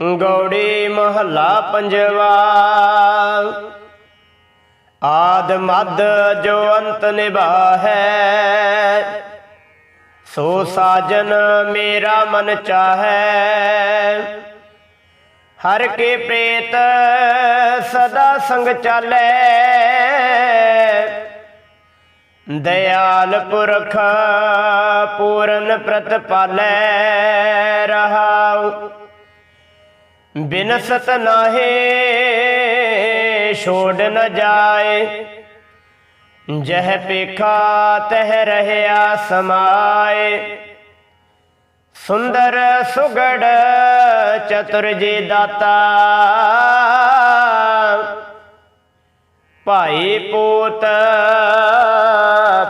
ਗੌੜੀ ਮਹੱਲਾ ਪੰਜਵਾ। ਆਦ ਮਦ ਜੋ ਅੰਤ ਨਿਭਾਹੈ, ਸੋ ਸਾਜਨ ਮੇਰਾ ਮਨ ਚਾਹੈ। ਹਰ ਕੇ ਪ੍ਰੇਤ ਸਦਾ ਸੰਗ ਚਾਲੈ। ਦਇਆਲ ਪੁਰਖ ਪੂਰਨ ਪ੍ਰਤਪਾਲੈ ਰਹਾਉ। ਬਿਨਸਤ ਨਾਹੇ, ਛੋੜ ਨ ਜਾਏ। ਜਹ ਪੇਖਾ ਤਹ ਰਹਿਆ ਸਮਾਏ। ਸੁੰਦਰ ਸੁਗੜ ਚਤੁਰ ਜੀ ਦਾਤਾ। ਭਾਈ ਪੋਤ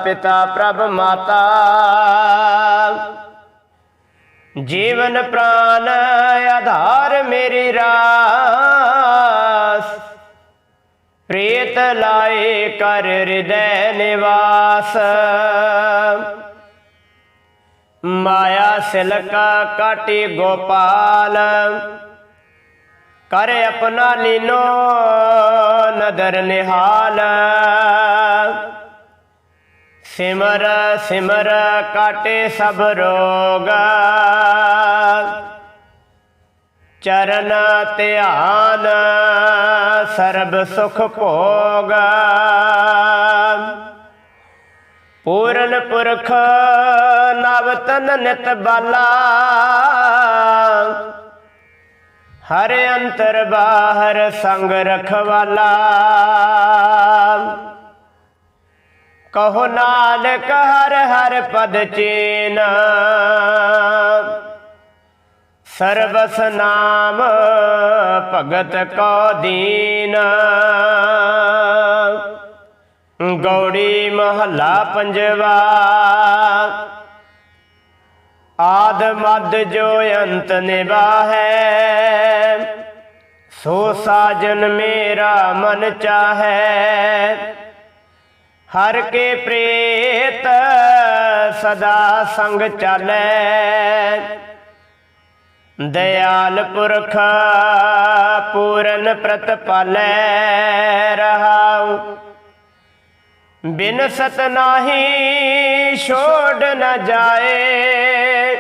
ਪਿਤਾ ਪ੍ਰਭ ਮਾਤਾ। ਜੀਵਨ ਪ੍ਰਾਨ ਆਧਾਰ ਮੇਰੀ ਰਾਸ। ਪ੍ਰੀਤ ਲਾਏ ਕਰ ਹਿਰਦੈ ਨਿਵਾਸ। ਮਾਇਆ ਸਿਲਕਾ ਕਾਟੀ ਗੋਪਾਲ। ਕਰ ਆਪਣਾ ਲੀਨੋ ਨਦਰ ਨਿਹਾਲ। ਸਿਮਰ ਸਿਮਰ ਕਾਟੇ ਸਭ ਰੋਗ। ਚਰਨ ਧਿਆਨ ਸਰਬ ਸੁਖ ਭੋਗ। ਪੂਰਨ ਪੁਰਖ ਨਵ ਤਨ ਨਿਤ ਬਾਲਾ। ਹਰ ਅੰਤਰ ਬਾਹਰ ਸੰਗ ਰਖਵਾਲਾ। ਕਹੋ ਨਾਨਕ ਹਰ ਹਰ ਪਦ ਚੀਨ। ਸਰਬਸ ਨਾਮ ਭਗਤ ਕੋ ਦੀਨ। ਗੌੜੀ ਮਹੱਲਾ ਪੰਜਵਾ। ਆਦ ਮਦ ਜੋ ਅੰਤ ਨਿਵਾਹੈ ਸੋ ਸਾਜਨ ਮੇਰਾ ਮਨ ਚਾਹੈ। ਹਰ ਕੇ ਪ੍ਰੇਤ ਸਦਾ ਸੰਗ ਚਾਲੈ। ਦਇਆਲ ਪੁਰਖ ਪੂਰਨ ਪ੍ਰਤਪਾਲੈ ਰਹਾਉ। ਬਿਨ ਸਤ ਨਾਹੀ ਛੋੜ ਨ ਜਾਏ।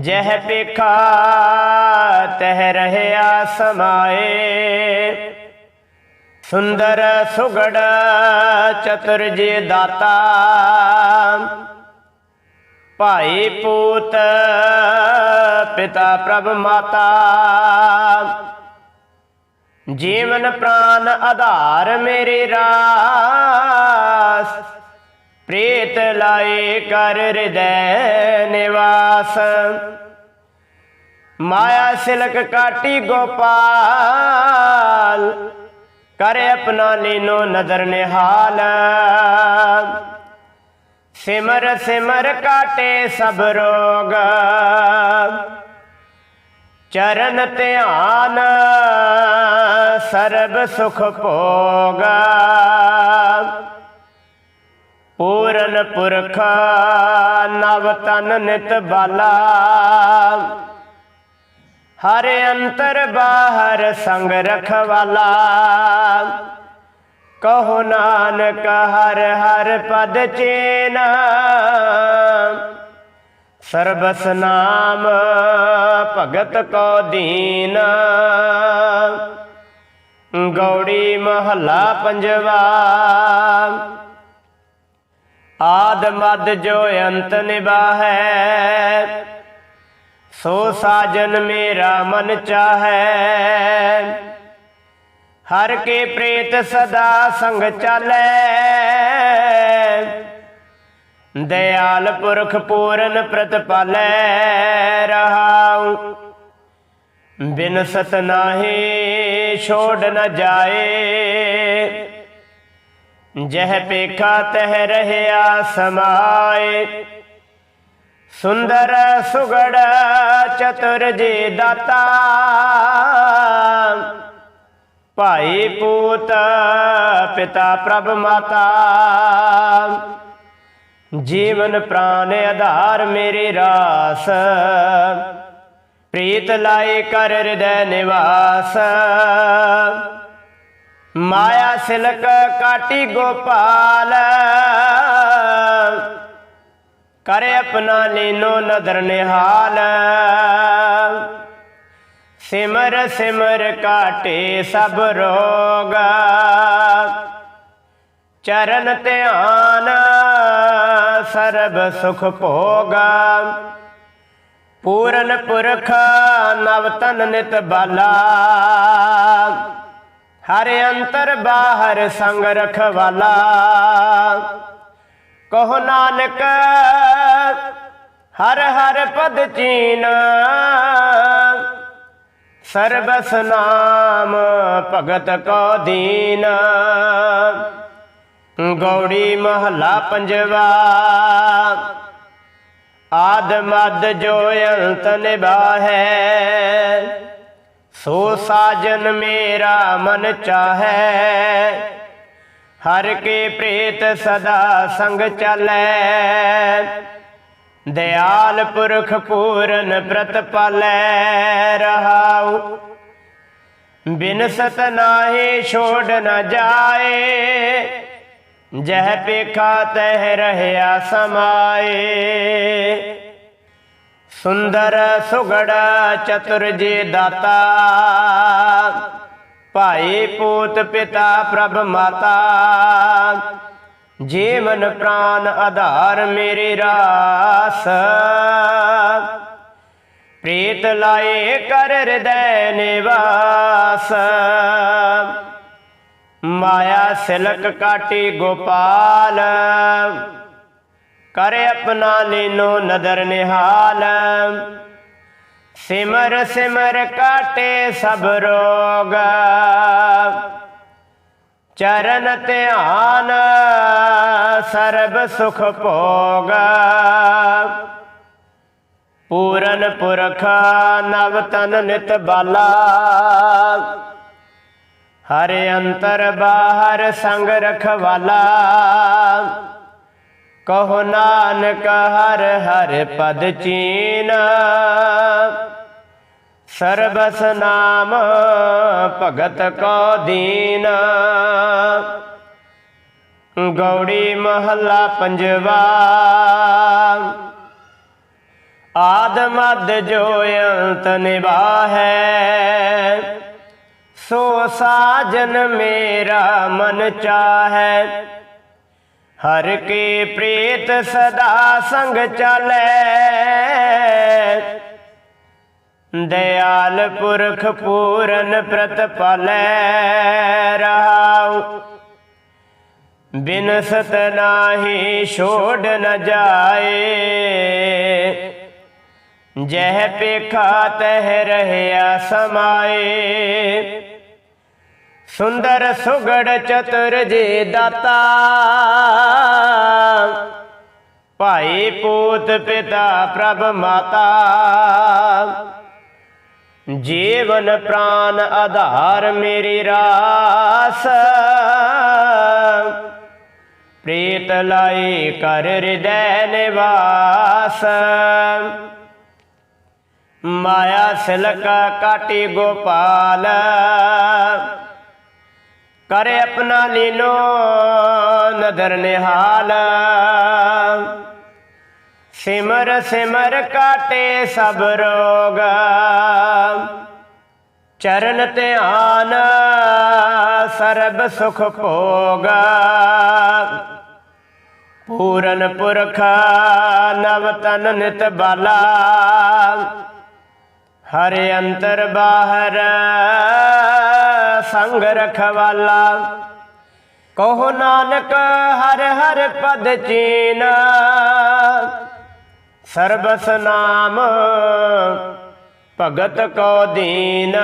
ਜਹ ਪੇਖਾ ਤਹ ਰਹਿਆ ਸਮਾਏ। ਸੁੰਦਰ ਸੁਗੜ ਚਤੁਰ ਜੀ ਦਾਤਾ। ਭਾਈ ਪੂਤ ਪਿਤਾ ਪ੍ਰਭ ਮਾਤਾ। ਜੀਵਨ ਪ੍ਰਾਨ ਆਧਾਰ ਮੇਰੇ ਰਾਸ। ਪ੍ਰੀਤ ਲਾਏ ਕਰ ਹਿਰਦੈ ਨਿਵਾਸ। ਮਾਇਆ ਸਿਲਕ ਕਾਟੀ ਗੋਪਾਲ। ਕਰ ਆਪਣਾ ਲੀਨੋ ਨਦਰ ਨਿਹਾਲ। ਸਿਮਰ ਸਿਮਰ ਕਾਟੇ ਸਭ ਰੋਗ। ਚਰਨ ਧਿਆਨ, ਸਰਬ ਸੁਖ ਭੋਗ। ਪੂਰਨ ਪੁਰਖ, ਨਵ ਤਨ ਨਿਤ ਬਾਲਾ। ਹਰ ਅੰਤਰ ਬਾਹਰ ਸੰਗ ਰਖਵਾਲਾ। ਕਹੋ ਨਾਨਕ ਹਰ ਹਰ ਪਦ ਚੇਨਾ। ਸਰਬਸ ਨਾਮ ਭਗਤ ਕੋ ਦੀਨ। ਗੌੜੀ ਮਹੱਲਾ ਪੰਜਵਾ। ਆਦ ਮਦ ਜੋ ਅੰਤ ਨਿਬਾਹੈ ਸੋ ਸਾਜਨ ਮੇਰਾ ਮਨ ਚਾਹੈ। ਹਰ ਕੇ ਪ੍ਰੇਤ ਸਦਾ ਸੰਗ ਚਾਲੈ। ਦਇਆਲ ਪੁਰਖ ਪੂਰਨ ਪ੍ਰਤਪਾਲੈ ਰਹਾਉ। ਬਿਨ ਸਤ ਨਾਹੀ ਛੋੜ ਨ ਜਾਏ। ਜਹ ਪੇਖਾ ਤਹ ਰਹਿਆ ਸਮਾਏ। ਸੁੰਦਰ ਸੁਗੜ ਚਤੁਰ ਜੀ ਦਾਤਾ। ਭਾਈ ਪੂਤ ਪਿਤਾ ਪ੍ਰਭ ਮਾਤਾ। ਜੀਵਨ ਪ੍ਰਾਨ ਆਧਾਰ ਮੇਰੇ ਰਾਸ। ਪ੍ਰੀਤ ਲਾਏ ਕਰ ਹਿਰਦੈ ਨਿਵਾਸ। ਮਾਇਆ ਸਿਲਕ ਕਾਟੀ ਗੋਪਾਲ। ਕਰ ਆਪਣਾ ਲੀਨੋ ਨਦਰ ਨਿਹਾਲ। ਸਿਮਰ ਸਿਮਰ ਕਾਟੇ ਸਭ ਰੋਗ। ਚਰਨ ਧਿਆਨ ਸਰਬ ਸੁਖ ਭੋਗਾ। ਪੂਰਨ ਪੁਰਖ ਨਵ ਤਨ ਨਿਤ ਬਾਲਾ। ਹਰ ਅੰਤਰ ਬਾਹਰ ਸੰਗ ਰਖਵਾਲਾ। ਕਹੋ ਨਾਨਕ, ਹਰ ਹਰ ਪਦ ਚੀਨ। ਸਰਬਸ ਨਾਮ ਭਗਤ ਕੋ ਦੀਨ। ਗੌੜੀ ਮਹਲਾ ਪੰਜਵਾ। ਆਦ ਮਦ ਜੋ ਅੰਤ ਨਿਬਾਹੈ ਸੋ ਸਾਜਨ ਮੇਰਾ ਮਨ ਚਾਹੈ। ਹਰ ਕੇ ਪ੍ਰੇਤ ਸਦਾ ਸੰਗ ਚੱਲੈ। ਦਿਆਲ ਪੁਰਖ ਪੂਰਨ ਪ੍ਰਤ ਪਾਲੈ ਰਹਾਉ। ਬਿਨ ਸਤ ਨਾਹੀ ਛੋੜ ਨ ਜਾਏ। ਜਹ ਪੇਖਾ ਤਹਿ ਰਹਿਆ ਸਮਾਏ। ਸੁੰਦਰ ਸੁਗੜ ਚਤੁਰ ਜੀ ਦਾਤਾ। ਭਾਈ ਪੂਤ ਪਿਤਾ ਪ੍ਰਭ ਮਾਤਾ। ਜੀਵਨ ਪ੍ਰਾਨ ਆਧਾਰ ਮੇਰੀ ਰਾਸ। ਪ੍ਰੀਤ ਲਾਏ ਕਰ ਹਿਰਦੈ ਨਿਵਾਸ। ਮਾਇਆ ਸਿਲਕ ਕਾਟੀ ਗੋਪਾਲ। ਕਰ ਆਪਣਾ ਲੀਨੋ ਨਦਰ ਨਿਹਾਲ। ਸਿਮਰ ਸਿਮਰ ਕਾਟੇ ਸਭ ਰੋਗ। ਚਰਨ ਧਿਆਨ ਸਰਬ ਸੁਖ ਭੋਗ। ਪੂਰਨ ਪੁਰਖ ਨਵ ਤਨ ਨਿਤ ਬਾਲਾ। ਹਰ ਅੰਤਰ ਬਾਹਰ ਸੰਗ ਰਖਵਾਲਾ। ਕਹੋ ਨਾਨਕ ਹਰ ਹਰ ਪਦ ਚੀਨ। ਸਰਬਸ ਨਾਮ ਭਗਤ ਕੋ ਦੀਨ। ਗੌੜੀ ਮਹੱਲਾ ਪੰਜਵਾ। ਆਦ ਮਦ ਜੋ ਅੰਤ ਨਿਵਾਹੈ ਸੋ ਸਾਜਨ ਮੇਰਾ ਮਨ ਚਾਹੈ। ਹਰ ਕੇ ਪ੍ਰੀਤ ਸਦਾ ਸੰਗ ਚਾਲੈ। ਦਿਆਲ ਪੁਰਖ ਪੂਰਨ ਪ੍ਰਤ ਪਾਲੈ ਰਹਾਉ ਬਿਨ ਸਤ ਨਾਹੀ ਛੋੜ ਨ ਜਾਏ। ਜਹ ਪੇਖਾ ਤਹਿ ਰਹਿਆ ਸਮਾਏ। ਸੁੰਦਰ ਸੁਗੜ ਚਤੁਰ ਜੇ ਦਾਤਾ। ਭਾਈ ਪੂਤ ਪਿਤਾ ਪ੍ਰਭ ਮਾਤਾ। ਜੀਵਨ ਪ੍ਰਾਨ ਆਧਾਰ ਮੇਰੀ ਰਾਸ। ਪ੍ਰੀਤ ਲਾਈ ਕਰ ਹਿਰਦੈ ਨਿਵਾਸ। ਮਾਇਆ ਸਿਲਕ ਕਾਟੀ ਗੋਪਾਲ। ਕਰੇ ਆਪਣਾ ਲੀਨੋ ਨਦਰ ਨਿਹਾਲ। ਸਿਮਰ ਸਿਮਰ ਕਾਟੇ ਸਭ ਰੋਗ। ਚਰਨ ਧਿਆਨ ਸਰਬ ਸੁਖ ਭੋਗ। ਪੂਰਨ ਪੁਰਖ ਨਵ ਤਨ ਨਿਤ ਬਾਲਾ। ਹਰ ਅੰਤਰ ਬਾਹਰ ਸੰਗ ਰਖਵਾਲਾ। ਕਹੋ ਨਾਨਕ ਹਰ ਹਰ ਪਦ ਚੀਨ। ਸਰਬਸ ਨਾਮ ਭਗਤ ਕੋ ਦੀਨ।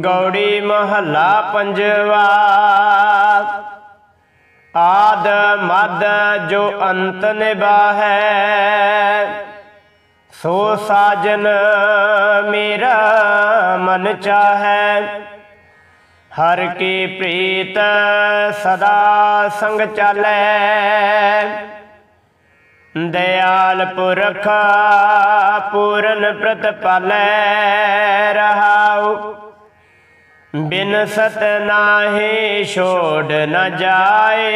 ਗੌੜੀ ਮਹੱਲਾ ਪੰਜਵਾ। ਆਦ ਮਦ ਜੋ ਅੰਤ ਨਿਬਾਹੈ ਸੋ ਸਾਜਨ ਮੇਰਾ ਮਨ ਚਾਹੈ। ਹਰ ਕੀ ਪ੍ਰੀਤ ਸਦਾ ਸੰਗ ਚਾਲੈ। ਦਇਆਲ ਪੁਰਖ ਪੂਰਨ ਪ੍ਰਤਪਾਲੈ ਰਹਾਉ। ਬਿਨ ਸਤ ਨਾਹੀ ਛੋੜ ਨ ਜਾਏ।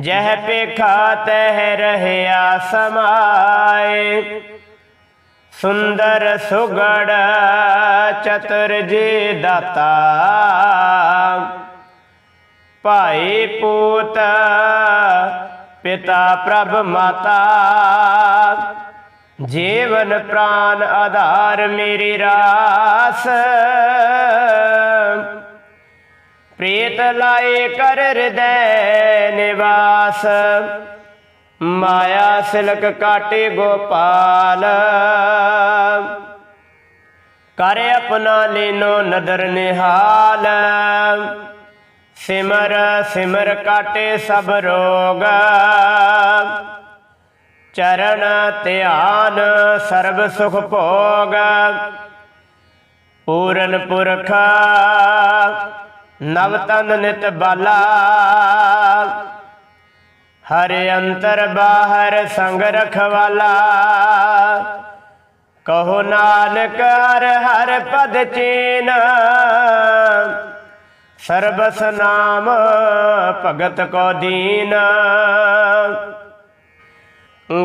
ਜਹ ਪੇਖਾ ਤਹਿ ਰਹਿਆ ਸਮਾਏ। ਸੁੰਦਰ ਸੁਗੜ ਚਤੁਰ ਜੀ ਦਾਤਾ। ਭਾਈ ਪੂਤ ਪਿਤਾ ਪ੍ਰਭ ਮਾਤਾ। ਜੀਵਨ ਪ੍ਰਾਨ ਆਧਾਰ ਮੇਰੀ ਰਾਸ। ਪ੍ਰੀਤ ਲਾਏ ਕਰ ਹਿਰਦੈ ਨਿਵਾਸ, ਮਾਇਆ ਸਿਲਕ ਕਾਟੇ ਗੋਪਾਲ। ਕਰ ਆਪਣਾ ਲੈਨੋ ਨਦਰ ਨਿਹਾਲ, ਸਿਮਰ ਸਿਮਰ ਕਾਟੇ ਸਭ ਰੋਗ। ਚਰਨ ਧਿਆਨ ਸਰਬ ਸੁਖ ਭੋਗ, ਪੂਰਨ ਪੁਰਖ ਨਵ ਤਨ ਨਿਤ ਬਾਲਾ। ਹਰਿ ਅੰਤਰ ਬਾਹਰ ਸੰਗ ਰਖਵਾਲਾ। ਕਹੋ ਨਾਨਕ ਹਰ ਹਰ ਪਦ ਚੀਨ। ਸਰਬਸ ਨਾਮ ਭਗਤ ਕੋ ਦੀਨ।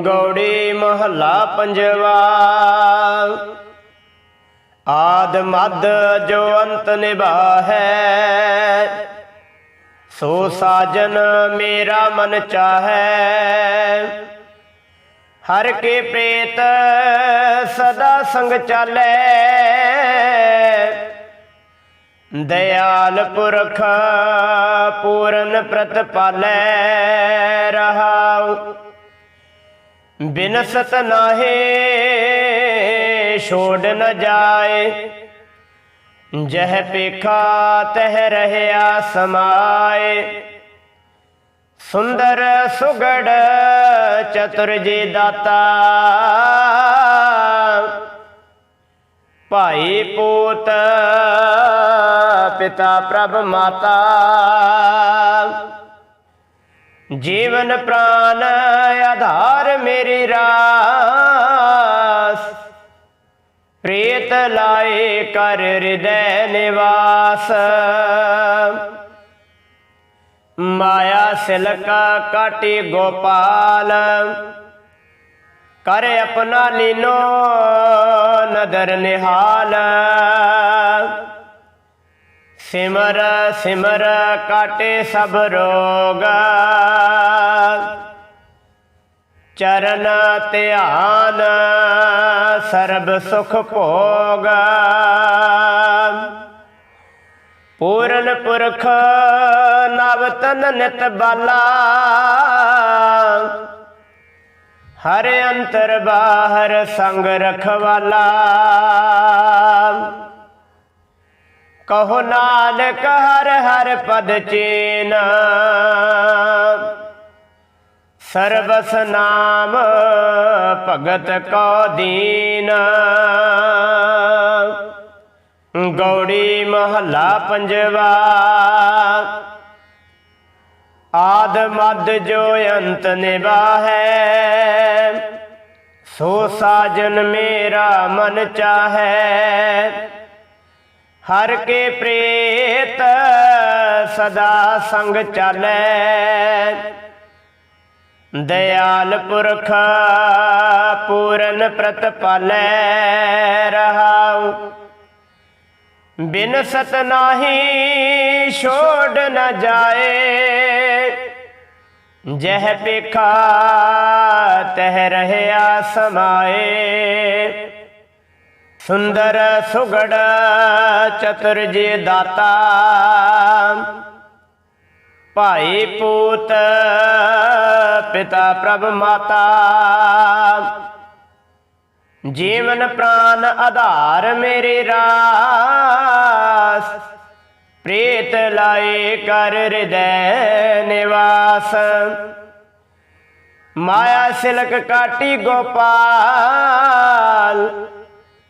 ਗੌੜੀ ਮਹੱਲਾ ਪੰਜਵਾ। ਆਦ ਮਦ ਜੋ ਅੰਤ ਨਿਭਾਹੈ। ਸੋ ਸਾਜਨ ਮੇਰਾ ਮਨ ਚਾਹੈ। ਹਰ ਕੇ ਪ੍ਰੇਤ ਸਦਾ ਸੰਗ ਚਾਲੈ। ਦਇਆਲ ਪੁਰਖ ਪੂਰਨ ਪ੍ਰਤਪਾਲੈ ਰਹਾਉ। ਬਿਨਸਤ ਨਾਹੇ ਛੋੜ ਨ ਜਾਏ। ਜਹ ਪੇਖਾ ਤਹ ਰਹਿਆ ਸਮਾਏ। ਸੁੰਦਰ ਸੁਗੜ ਚਤੁਰ ਜੀ ਦਾਤਾ। ਭਾਈ ਪੋਤ ਪਿਤਾ ਪ੍ਰਭ ਮਾਤਾ। ਜੀਵਨ ਪ੍ਰਾਨ ਆਧਾਰ ਮੇਰੀ ਰਾਸ ਪ੍ਰੀਤ ਲਾਏ ਕਰ ਹਿਰਦੈ ਨਿਵਾਸ ਮਾਇਆ ਸਿਲਕਾ ਕਾਟੀ ਗੋਪਾਲ ਕਰ ਆਪਣਾ ਲੀਨੋ ਨਦਰ ਨਿਹਾਲ ਸਿਮਰ ਸਿਮਰ ਕਾਟੇ ਸਭ ਰੋਗ ਚਰਨ ਧਿਆਨ, ਸਰਬ ਸੁਖ ਭੋਗ। ਪੂਰਨ ਪੁਰਖ ਨਵ ਤਨ ਨਿਤ ਬਾਲਾ। ਹਰ ਅੰਤਰ ਬਾਹਰ ਸੰਗ ਰਖਵਾਲਾ। ਕਹੋ ਨਾਨਕ ਹਰ ਹਰ ਪਦ ਚੀਨ। ਸਰਬਸ ਨਾਮ ਭਗਤ ਕੋ ਦੀਨ। ਗੌੜੀ ਮਹੱਲਾ ਪੰਜਵਾ। ਆਦ ਮਦ ਜੋ ਅੰਤ ਨਿਵਾਹੈ ਸੋ ਸਾਜਨ ਮੇਰਾ ਮਨ ਚਾਹੈ। ਹਰ ਕੇ ਪ੍ਰੇਤ ਸਦਾ ਸੰਗ ਚਾਲੈ। ਦਇਆਲ ਪੁਰਖ ਪੂਰਨ ਪ੍ਰਤਪਾਲੈ ਰਹਾਉ। ਬਿਨ ਸਤ ਨਾਹੀ ਛੋੜ ਨ ਜਾਏ। ਜਹ ਪੇਖਾ ਤਹਿ ਰਹਿਆ ਸਮਾਏ। ਸੁੰਦਰ ਸੁਗੜ ਚਤੁਰ ਜੀ ਦਾਤਾ। ਭਾਈ ਪੂਤ, ਪਿਤਾ ਪ੍ਰਭ ਮਾਤਾ। ਜੀਵਨ ਪ੍ਰਾਨ ਆਧਾਰ ਮੇਰੇ ਰਾਸ, ਪ੍ਰੀਤ ਲਾਏ ਕਰ ਹਿਰਦੈ ਨਿਵਾਸ। ਮਾਇਆ ਸਿਲਕ ਕਾਟੀ ਗੋਪਾਲ,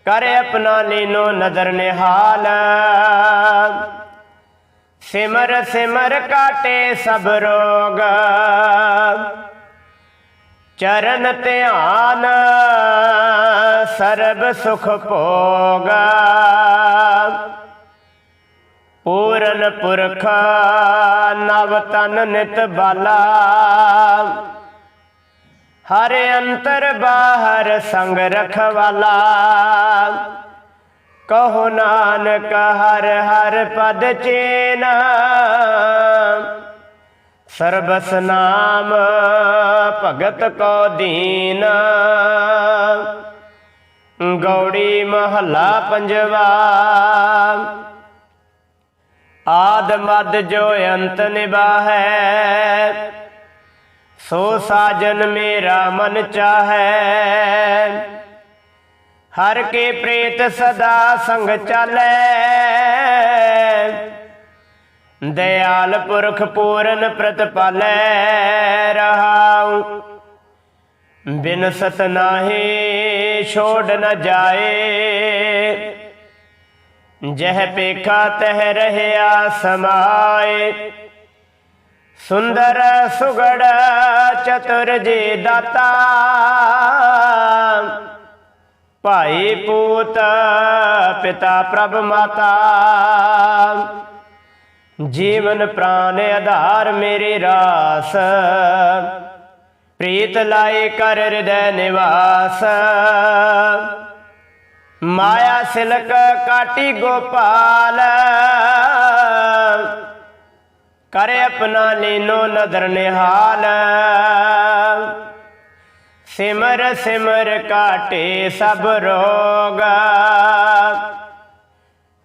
ਕਰੇ ਆਪਣਾ ਲੀਨੋ ਨਦਰ ਨਿਹਾਲ। ਸਿਮਰ ਸਿਮਰ ਕਾਟੇ ਸਭ ਰੋਗ। ਚਰਨ ਧਿਆਨ ਸਰਬ ਸੁਖ ਭੋਗ। ਪੂਰਨ ਪੁਰਖ ਨਵ ਤਨ ਨਿਤ ਬਾਲਾ। ਹਰ ਅੰਤਰ ਬਾਹਰ ਸੰਗ ਰਖਵਾਲਾ ਕਹੋ ਨਾਨਕ ਹਰ ਹਰ ਪਦ ਚੇਨਾ। ਸਰਬਸ ਨਾਮ ਭਗਤ ਕੋ ਦੀਨ। ਗੌੜੀ ਮਹੱਲਾ ਪੰਜਵਾ। ਆਦ ਮਦ ਜੋ ਅੰਤ ਨਿਬਾਹੈ ਸੋ ਸਾਜਨ ਮੇਰਾ ਮਨ ਚਾਹੈ। ਹਰ ਕੇ ਪ੍ਰੇਤ ਸਦਾ ਸੰਗ ਚਾਲੈ। ਦਇਆਲ ਪੁਰਖ ਪੂਰਨ ਪ੍ਰਤਪਾਲੈ ਰਹਾਉ। ਬਿਨ ਸਤ ਨਾਹੀ ਛੋੜ ਨ ਜਾਏ। ਜਹ ਪੇਖਾ ਤਹ ਰਹਿਆ ਸਮਾਏ। ਸੁੰਦਰ ਸੁਗੜ ਚਤੁਰ ਜੀ ਦਾਤਾ। ਭਾਈ ਪੂਤ, ਪਿਤਾ ਪ੍ਰਭ ਮਾਤਾ। ਜੀਵਨ ਪ੍ਰਾਨ ਆਧਾਰ ਮੇਰੇ ਰਾਸ। ਪ੍ਰੀਤ ਲਾਏ ਕਰ ਹਿਰਦੈ ਨਿਵਾਸ। ਮਾਇਆ ਸਿਲਕ ਕਾਟੀ ਗੋਪਾਲ। ਕਰੇ ਆਪਣਾ ਲੀਨੋ ਨਦਰ ਨਿਹਾਲ। ਸਿਮਰ ਸਿਮਰ ਕਾਟੇ ਸਭ ਰੋਗ।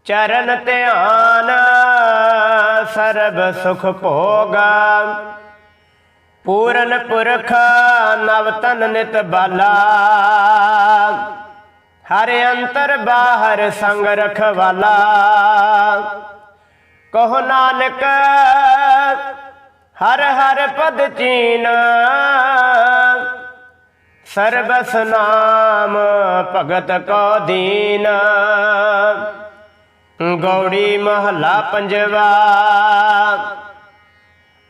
ਚਰਨ ਧਿਆਨ ਸਰਬ ਸੁਖ ਭੋਗਾ। ਪੂਰਨ ਪੁਰਖ ਨਵ ਤਨ ਨਿਤ ਬਾਲਾ। ਹਰ ਅੰਤਰ ਬਾਹਰ ਸੰਗ ਰਖਵਾਲਾ। ਕਹੋ ਨਾਨਕ, ਹਰ ਹਰ ਪਦ ਚੀਨ। ਸਰਬਸ ਨਾਮ ਭਗਤ ਕੋ ਦੀਨ। ਗੌੜੀ ਮਹੱਲਾ ਪੰਜਵਾ।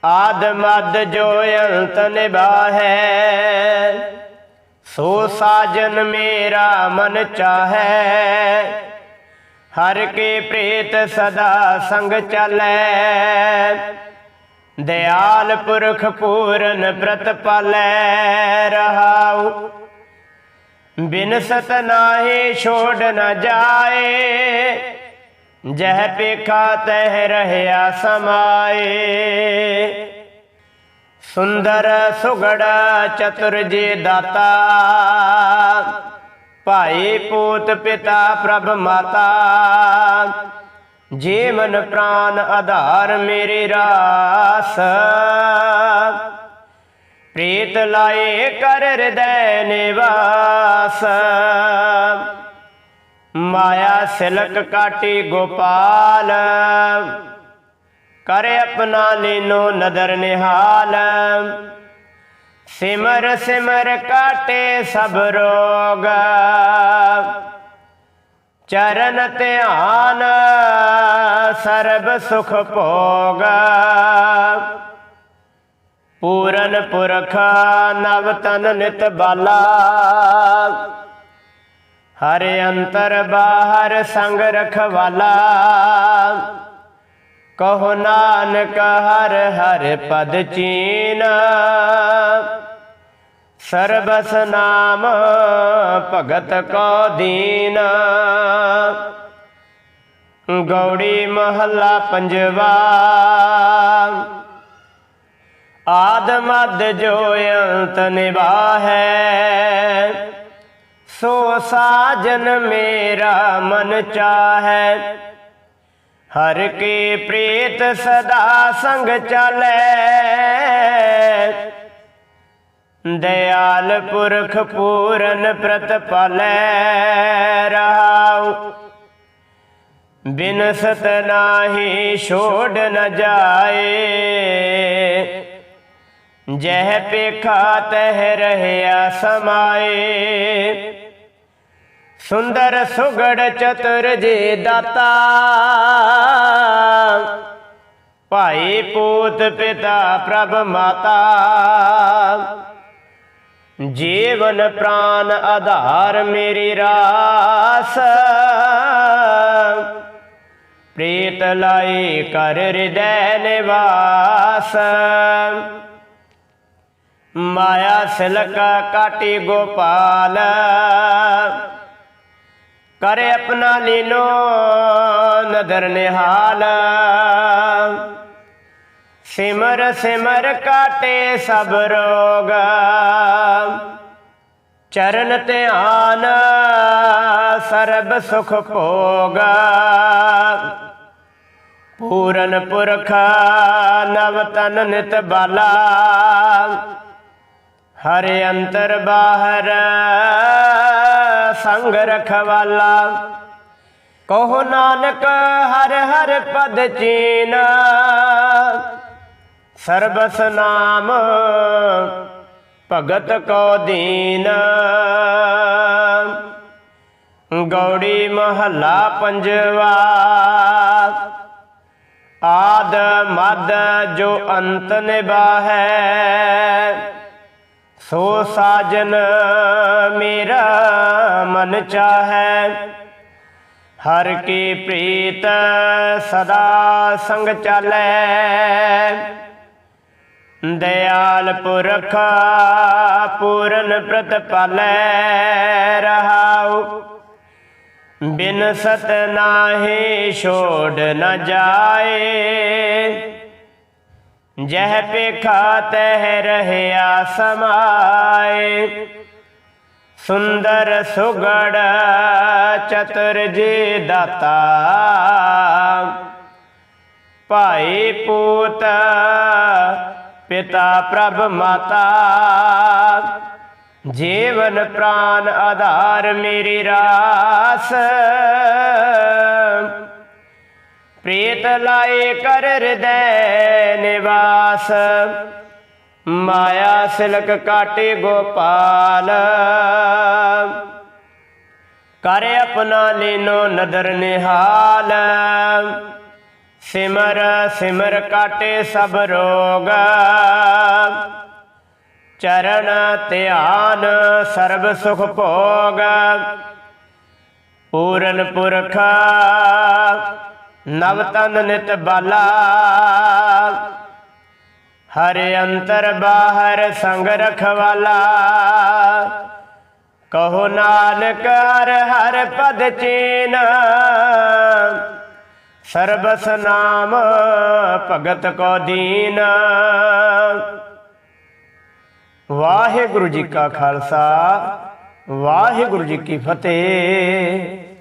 ਆਦ ਮਦ ਜੋ ਅੰਤ ਨਿਬਾਹੈ ਸੋ ਸਾਜਨ ਮੇਰਾ ਮਨ ਚਾਹੈ। ਹਰ ਕੇ ਪ੍ਰੇਤ ਸਦਾ ਸੰਗ ਚਲੈ ਦਿਆਲ ਪੁਰਖ ਪੂਰਨ ਪ੍ਰਤ ਪ੍ਰਤਪਾਲੈ ਰਹਾਉ। ਬਿਨ ਸਤ ਨਾਹੀ ਛੋੜ ਨ ਜਾਏ, ਜਹ ਪੇਖਾ ਤਹਿ ਰਹਿਆ ਸਮਾਏ। ਸੁੰਦਰ ਸੁਗੜ ਚਤੁਰ ਜੀ ਦਾਤਾ, ਭਾਈ ਪੂਤ ਪਿਤਾ ਪ੍ਰਭ ਮਾਤਾ। ਜੀਵਨ ਪ੍ਰਾਨ ਆਧਾਰ ਮੇਰੇ ਰਾਸ। ਪ੍ਰੀਤ ਲਾਏ ਕਰ ਹਿਰਦੈ ਨਿਵਾਸ। ਮਾਇਆ ਸਿਲਕ ਕਾਟੀ ਗੋਪਾਲ। ਕਰ ਆਪਣਾ ਲੀਨੋ ਨਦਰ ਨਿਹਾਲ। ਸਿਮਰ ਸਿਮਰ ਕਾਟੇ ਸਭ ਰੋਗ। ਚਰਨ ਧਿਆਨ, ਸਰਬ ਸੁਖ ਭੋਗ। ਪੂਰਨ ਪੁਰਖ, ਨਵ ਤਨ ਨਿਤ ਬਾਲਾ। ਹਰ ਅੰਤਰ ਬਾਹਰ ਸੰਗ ਰਖਵਾਲਾ। ਕਹੋ ਨਾਨਕ ਹਰ ਹਰ ਪਦ ਚੀਨ। ਸਰਬਸ ਨਾਮ ਭਗਤ ਕੋ ਦੀਨ। ਗੌੜੀ ਮਹੱਲਾ ਪੰਜਵਾ। ਆਦ ਮਦ ਜੋ ਅੰਤ ਨਿਵਾਹੈ ਸੋ ਸਾਜਨ ਮੇਰਾ ਮਨ ਚਾਹੈ। ਹਰ ਕੇ ਪ੍ਰੀਤ ਸਦਾ ਸੰਗ ਚਾਲੈ ਦਇਆਲ ਪੁਰਖ ਪੂਰਨ ਪ੍ਰਤਪਾਲੈ ਰਹਾਉ ਬਿਨ ਸਤ ਨਾਹੀ ਛੋੜ ਨ ਜਾਏ। ਜਹ ਪੇਖਾ ਤਹਿ ਰਹਿਆ ਸਮਾਏ। ਸੁੰਦਰ ਸੁਗੜ ਚਤੁਰ ਜੇ ਦਾਤਾ। ਭਾਈ ਪੂਤ ਪਿਤਾ ਪ੍ਰਭ ਮਾਤਾ। ਜੀਵਨ ਪ੍ਰਾਨ ਆਧਾਰ ਮੇਰੀ ਰਾਸ। ਪ੍ਰੀਤ ਲਾਈ ਕਰ ਹਿਰਦੈ ਨਿਵਾਸ। ਮਾਇਆ ਸਿਲਕ ਕਾਟੀ ਗੋਪਾਲ। ਕਰੇ ਆਪਣਾ ਲੀਨੋ ਨਦਰ ਨਿਹਾਲ। ਸਿਮਰ ਸਿਮਰ ਕਾਟੇ ਸਭ ਰੋਗ। ਚਰਨ ਧਿਆਨ ਸਰਬ ਸੁਖ ਭੋਗ। ਪੂਰਨ ਪੁਰਖ ਨਵ ਤਨ ਨਿਤ ਬਾਲਾ। ਹਰੇ ਅੰਤਰ ਬਾਹਰ ਸੰਗ ਰਖਵਾਲਾ। ਕਹੋ ਨਾਨਕ ਹਰ ਹਰ ਪਦ ਚੀਨ। ਸਰਬਸ ਨਾਮ ਭਗਤ ਕੋ ਦੀਨ। ਗੌੜੀ ਮਹੱਲਾ ਪੰਜਵਾ। ਆਦ ਮਦ ਜੋ ਅੰਤ ਨਿਬਾਹੈ ਸੋ ਸਾਜਨ ਮੇਰਾ ਮਨ ਚਾਹੈ। ਹਰ ਕੀ ਪ੍ਰੀਤ ਸਦਾ ਸੰਗ ਚਾਲੈ। ਦਇਆਲ ਪੁਰਖ ਪੂਰਨ ਪ੍ਰਤਪਾਲੈ ਰਹਾਉ। ਬਿਨ ਸਤ ਨਾਹੀ ਛੋੜ ਨ ਜਾਏ। ਜਹ ਪੇਖਾ ਤਹਿ ਰਹਿਆ ਸਮਾਏ। ਸੁੰਦਰ ਸੁਗੜ ਚਤੁਰ ਜੀ ਦਾਤਾ। ਭਾਈ ਪੂਤ ਪਿਤਾ ਪ੍ਰਭ ਮਾਤਾ, ਜੀਵਨ ਪ੍ਰਾਨ ਆਧਾਰ ਮੇਰੀ ਰਾਸ। ਪ੍ਰੀਤ ਲਾਏ ਕਰ ਹਿਰਦੈ ਨਿਵਾਸ, ਮਾਇਆ ਸਿਲਕ ਕਾਟੇ ਗੋਪਾਲ। ਕਰ ਆਪਣਾ ਲੀਨੋ ਨਦਰ ਨਿਹਾਲ। ਸਿਮਰ ਸਿਮਰ ਕਾਟੇ ਸਭ ਰੋਗ। ਚਰਨ ਧਿਆਨ ਸਰਬ ਸੁਖ ਭੋਗ। ਪੂਰਨ ਪੁਰਖ, ਨਵ ਤਨ ਨਿਤ ਬਾਲਾ। ਹਰੇ ਅੰਤਰ ਬਾਹਰ ਸੰਗ ਰਖਵਾਲਾ। ਕਹੋ ਨਾਨਕ ਹਰ ਹਰ ਪਦ ਚੀਨ। ਸਰਬਸ ਨਾਮ ਭਗਤ ਕੋ ਦੀਨ। ਵਾਹਿਗੁਰੂ ਜੀ ਕਾ ਖਾਲਸਾ ਵਾਹਿਗੁਰੂ ਜੀ ਕੀ ਫਤਿਹ।